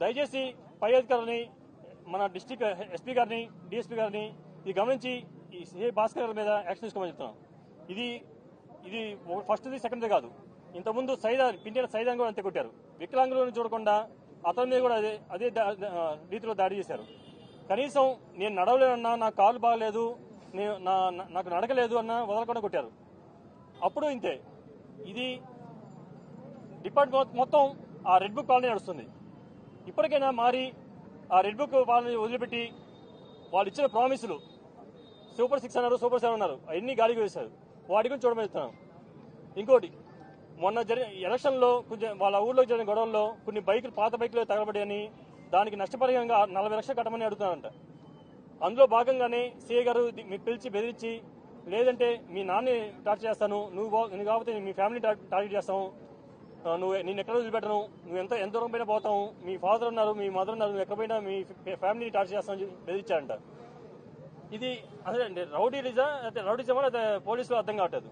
దయచేసి పై అధికారులని మన డిస్టిక్ ఎస్పీ గారిని డిఎస్పీ గారిని ఇది గమనించి ఈ సిఐ భాస్కర్ గారి మీద యాక్షన్ తీసుకోమని చెప్తున్నాం. ఇది ఇది ఫస్ట్ది సెకండ్ది కాదు. ఇంతకుముందు సైదా పిండిన సైదాన్ని కూడా అంతే కొట్టారు. వికలాంగులను చూడకుండా అతని మీద కూడా అదే అదే రీతిలో దాడి చేశారు. కనీసం నేను నడవలేనన్నా నా కాలు బాగలేదు నేను నా నా- నాకు నడకలేదు అన్న వదలకుండా కొట్టారు. అప్పుడు ఇంతే. ఇది డిపార్ట్మెంట్ మొత్తం ఆ రెడ్ బుక్ కాలనీ నడుస్తుంది. ఇప్పటికైనా మారి ఆ రెడ్ బుక్ వాళ్ళని వదిలిపెట్టి వాళ్ళు ఇచ్చిన ప్రామిసులు సూపర్ సిక్స్ అన్నారు సూపర్ సెవెన్ అన్నారు అవన్నీ గాలికి వేశారు. వాటి గురించి చూడబోతున్నాం ఇంకోటి మొన్న జరిగిన ఎలక్షన్లో కొంచెం వాళ్ళ ఊర్లో జరిగిన గొడవల్లో కొన్ని బైకులు పాత బైకులు తగలబడ్డాయని దానికి నష్టపరిహారంగా నలభై లక్షలు కట్టమని అడుగుతున్నారంట. అందులో భాగంగానే సీఏ గారు మీకు పిలిచి బెదిరించి లేదంటే మీ నాన్నని టార్చర్ చేస్తాను నువ్వు నువ్వు కాకపోతే మీ ఫ్యామిలీ టార్గెట్ చేస్తాము నువ్వు నేను ఎక్కడ వదిలిపెట్టను? నువ్వు ఎంత ఎంత దూరం పైన పోతావు. మీ ఫాదర్ ఉన్నారు మీ మదర్ ఉన్నారు నువ్వు ఎక్కడ పోయినా మీ ఫ్యామిలీని టార్చర్ చేస్తామని బెదిరించారంట. ఇది అదే రౌడీలిజా అయితే రౌడీజమా అనేది పోలీసులు అర్థం కావట్లేదు?